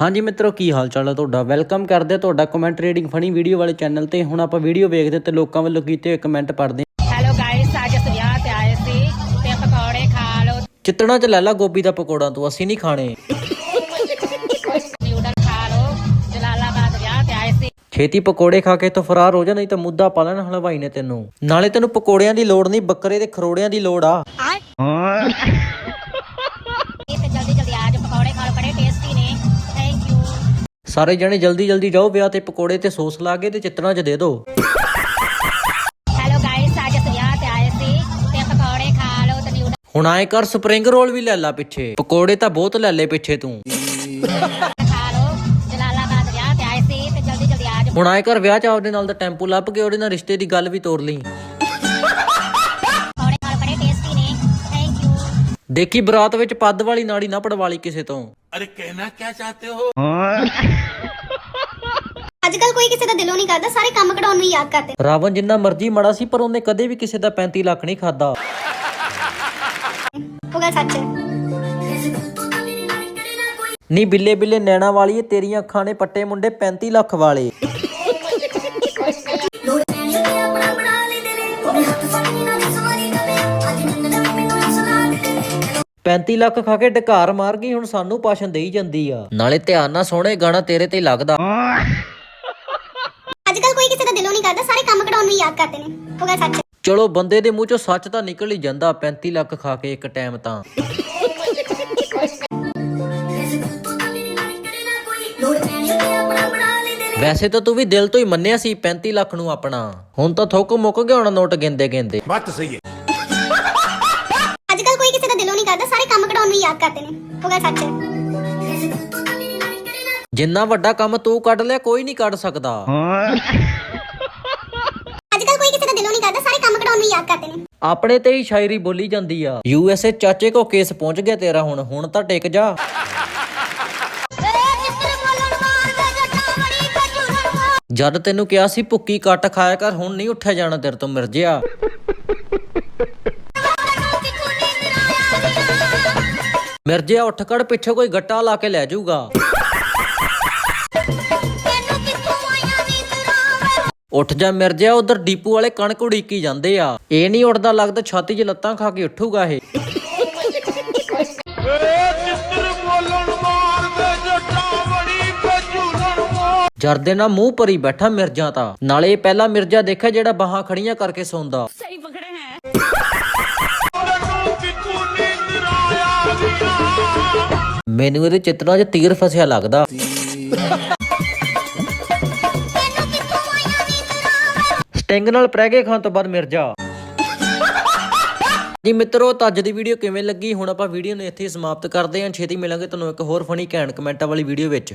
ਹਾਂਜੀ ਮਿੱਤਰੋ ਕੀ ਹਾਲ ਚਾਲ ਹੈ ਤੁਹਾਡਾ? ਵੈਲਕਮ ਕਰਦੇ ਤੁਹਾਡਾ ਕਮੈਂਟ ਰੀਡਿੰਗ ਫਨੀ ਵੀਡੀਓ ਵਾਲੇ ਚੈਨਲ ਤੇ। ਹੁਣ ਆਪਾਂ ਵੀਡੀਓ ਵੇਖਦੇ ਤੇ ਲੋਕਾਂ ਵੱਲੋਂ ਕੀਤੇ ਹੋਏ ਕਮੈਂਟ ਪੜ੍ਹਦੇ ਹਾਂ। ਹੈਲੋ ਗਾਇਸ ਅੱਜ ਅਸੀਂ ਵਿਆਹ ਤੇ ਆਏ ਸੀ ਤੇ ਪਕੌੜੇ ਖਾ ਲਓ। ਚਿੱਤਣਾ ਚ ਲੈ ਲਾ ਗੋਭੀ ਦਾ ਪਕੌੜਾ ਤੂੰ ਅਸੀਂ ਨਹੀਂ ਖਾਣੇ। ਨਿਊਡਲ ਖਾ ਲਓ ਜਲਾਲਾਬਾਦ ਵਿਆਹ ਤੇ ਆਏ ਸੀ। ਛੇਤੀ ਪਕੌੜੇ ਖਾ ਕੇ ਤੂੰ ਫਰਾਰ ਹੋ ਜਾ ਨਹੀਂ ਤਾਂ ਮੁੱਦਾ ਪਾ ਲੈਣਾ ਹਲਵਾਈ ਨੇ ਤੈਨੂੰ। ਨਾਲੇ ਤੈਨੂੰ ਪਕੌੜਿਆਂ ਦੀ ਲੋੜ ਨਹੀਂ ਬੱਕਰੇ ਤੇ ਖਰੋੜਿਆਂ ਦੀ ਲੋੜ ਆ। ਸਾਰੇ ਜਣੇ ਜਲਦੀ ਜਲਦੀ ਜਾਓ ਵਿਆਹ ਤੇ ਪਕੌੜੇ ਤੇ ਸੌਸ ਲਾ ਕੇ ਤੇ ਚਿੱਤਣਾ ਚ ਦੇ ਦਿਓ ਹੈਲੋ ਗਾਇਸ ਅੱਜ ਅਸੀਂ ਵਿਆਹ ਤੇ ਆਏ ਸੀ ਤੇ ਪਕੌੜੇ ਖਾ ਲਓ ਤੇ ਨਿਊਡਲ ਹੁਣ ਆਏ ਕਰ ਸਪਰਿੰਗ ਰੋਲ ਵੀ ਲੈ ਲਾ ਪਿੱਛੇ। ਪਕੌੜੇ ਤਾਂ ਬਹੁਤ ਲੈ ਲੈ ਪਿੱਛੇ ਤੂੰ। ਖਾ ਲਓ ਜਲਾਲਾਬਾਦ ਵਿਆਹ ਤੇ ਆਏ ਸੀ ਤੇ ਜਲਦੀ ਜਲਦੀ ਆ ਜਾਓ। ਹੁਣ ਆਏ ਕਰ ਵਿਆਹ ਚ ਆਪਦੇ ਨਾਲ ਦਾ ਟੈਂਪੂ ਲੱਭ ਕੇ ਉਹਦੇ ਨਾਲ ਰਿਸ਼ਤੇ ਦੀ ਗੱਲ ਵੀ ਤੋਰ ਲਈ। ਦੇਖੀ ਬਰਾਤ ਵਿੱਚ ਪੱਦ ਵਾਲੀ ਨਾੜੀ ਨਾ ਪੜਵਾਲੀ ਕਿਸੇ ਤੋਂ। ਅਰੇ ਕਹਿਣਾ ਕੀ ਚਾਹਤੇ ਹੋ? ਅੱਜ ਕੱਲ ਕੋਈ ਕਿਸੇ ਦਾ ਦਿਲੋਂ ਨਹੀਂ ਕਰਦਾ ਸਾਰੇ ਕੰਮ ਕਢਾਉਣ ਨੂੰ ਯਾਦ ਕਰਦੇ। ਰਾਵਣ ਜਿੰਨਾ ਮਰਜ਼ੀ ਮਾੜਾ ਸੀ ਪਰ ਉਹਨੇ ਕਦੇ ਵੀ ਕਿਸੇ ਦਾ 35 ਲੱਖ ਨਹੀਂ ਖਾਦਾ ਉਹ ਗੱਲ ਸੱਚ ਹੈ। ਨੀ ਬਿੱਲੇ ਬਿੱਲੇ ਨੈਣਾ ਵਾਲੀ ਤੇਰੀਆਂ ਅੱਖਾਂ ਨੇ ਪੱਟੇ ਮੁੰਡੇ 35 ਲੱਖ ਵਾਲੇ। 35 ਲੱਖ ਖਾ ਕੇ ਡਕਾਰ ਮਾਰ ਗਈ ਹੁਣ ਸਾਨੂੰ ਭਾਸ਼ਣ ਦੇਈ ਜਾਂਦੀ ਆ। ਨਾਲੇ ਧਿਆਨ ਨਾਲ ਸੋਹਣੇ ਗਾਣਾ ਤੇਰੇ ਤੇ ਲੱਗਦਾ। ਅੱਜ ਕੱਲ ਕੋਈ ਕਿਸੇ ਦਾ ਦਿਲੋਂ ਨਹੀਂ ਕਰਦਾ ਸਾਰੇ ਕੰਮ ਕਢਾਉਣ ਨੂੰ ਯਾਦ ਕਰਦੇ ਨੇ। ਉਹ ਗੱਲ ਸੱਚ ਚਲੋ ਬੰਦੇ ਦੇ ਮੂੰਹ ਚੋਂ ਸੱਚ ਤਾਂ ਨਿਕਲ ਹੀ ਜਾਂਦਾ 35 ਲੱਖ ਖਾ ਕੇ ਇੱਕ ਟਾਈਮ ਤਾਂ। ਵੈਸੇ ਤਾਂ ਤੂੰ ਵੀ ਦਿਲ ਤੋਂ ਹੀ ਮੰਨਿਆ ਸੀ 35 ਲੱਖ ਨੂੰ ਆਪਣਾ। ਹੁਣ ਤਾਂ ਥੋਕ ਮੁੱਕ ਗਿਆ ਹੁਣ ਨੋਟ ਗਿੰਦੇ ਗਿੰਦੇ ਬੱਤ ਸਹੀ ਹੈ। ਕੰਮ ਕਢਾਉਣ ਨੂੰ ਯਾਦ ਕਰਦੇ ਨੇ। ਉਹ ਗੱਲ ਸੱਚ। ਹੈ ਜਿੰਨਾ ਵੱਡਾ ਕੰਮ ਤੂੰ ਕੱਢ ਲਿਆ ਕੋਈ ਨਹੀਂ ਕੱਢ ਸਕਦਾ। ਅੱਜ ਕੱਲ ਕੋਈ ਕਿਸੇ ਦਾ ਦਿਲੋਂ ਨਹੀਂ ਕਰਦਾ ਸਾਰੇ ਕੰਮ ਕਢਾਉਣ ਨੂੰ ਯਾਦ ਕਰਦੇ ਨੇ। ਆਪਣੇ ਤੇ ਹੀ ਸ਼ਾਇਰੀ ਬੋਲੀ ਜਾਂਦੀ ਆ। ਯੂ ਐਸ ਏ ਚਾਚੇ ਕੋ ਕੇਸ ਪਹੁੰਚ ਗਿਆ ਤੇਰਾ ਹੁਣ ਹੁਣ ਤਾਂ ਟਿਕ ਜਾ। ਜਦ ਤੈਨੂੰ ਕਿਹਾ ਸੀ ਭੁੱਕੀ ਕੱਟ ਖਾਇਆ ਕਰ ਹੁਣ ਨਹੀਂ ਉੱਠਿਆ ਜਾਣਾ ਤੇਰੇ ਤੋਂ ਮਿਰਜਿਆ। ਮਿਰਜਿਆ ਉੱਠ ਕੜ ਪਿੱਛੇ ਕੋਈ ਗੱਟਾ ਲਾ ਕੇ ਲੈ ਜਾਊਗਾ। ਉੱਠ ਜਾ ਮਿਰਜਿਆ ਉਧਰ ਡੀਪੂ ਵਾਲੇ ਕਣਕ ਉਡੀਕੀ ਜਾਂਦੇ ਆ। ਇਹ ਨਹੀਂ ਉੱਠਦਾ ਲੱਗਦਾ ਛਾਤੀ 'ਚ ਲੱਤਾਂ ਖਾ ਕੇ ਉੱਠੂਗਾ ਇਹ। ਜਰਦੇ ਨਾਲ ਮੂੰਹ ਭਰੀ ਬੈਠਾ ਮਿਰਜਾ ਤਾਂ। ਨਾਲੇ ਪਹਿਲਾ ਮਿਰਜਾ ਦੇਖਿਆ ਜਿਹੜਾ ਬਾਹਾਂ ਖੜੀਆਂ ਕਰਕੇ ਸੌਂਦਾ। ਮੈਨੂੰ ਇਹਦੇ ਚਿੱਤਰਾਂ 'ਚ ਤੀਰ ਫਸਿਆ ਲੱਗਦਾ। ਸਟਿੰਗ ਨਾਲ ਪ੍ਰੈਗੇ ਖਾਣ ਤੋਂ ਬਾਅਦ ਮਿਰਜਾ ਜੀ। ਮਿੱਤਰੋ, ਤਾਂ ਅੱਜ ਦੀ ਵੀਡੀਓ ਕਿਵੇਂ ਲੱਗੀ? ਹੁਣ ਆਪਾਂ ਵੀਡੀਓ ਨੂੰ ਇੱਥੇ ਹੀ ਸਮਾਪਤ ਕਰਦੇ ਹਾਂ। ਛੇਤੀ ਮਿਲਾਂਗੇ ਤੁਹਾਨੂੰ ਇੱਕ ਹੋਰ ਫਨੀ ਘੈਂਟ ਕਮੈਂਟਾਂ ਵਾਲੀ ਵੀਡੀਓ ਵਿੱਚ।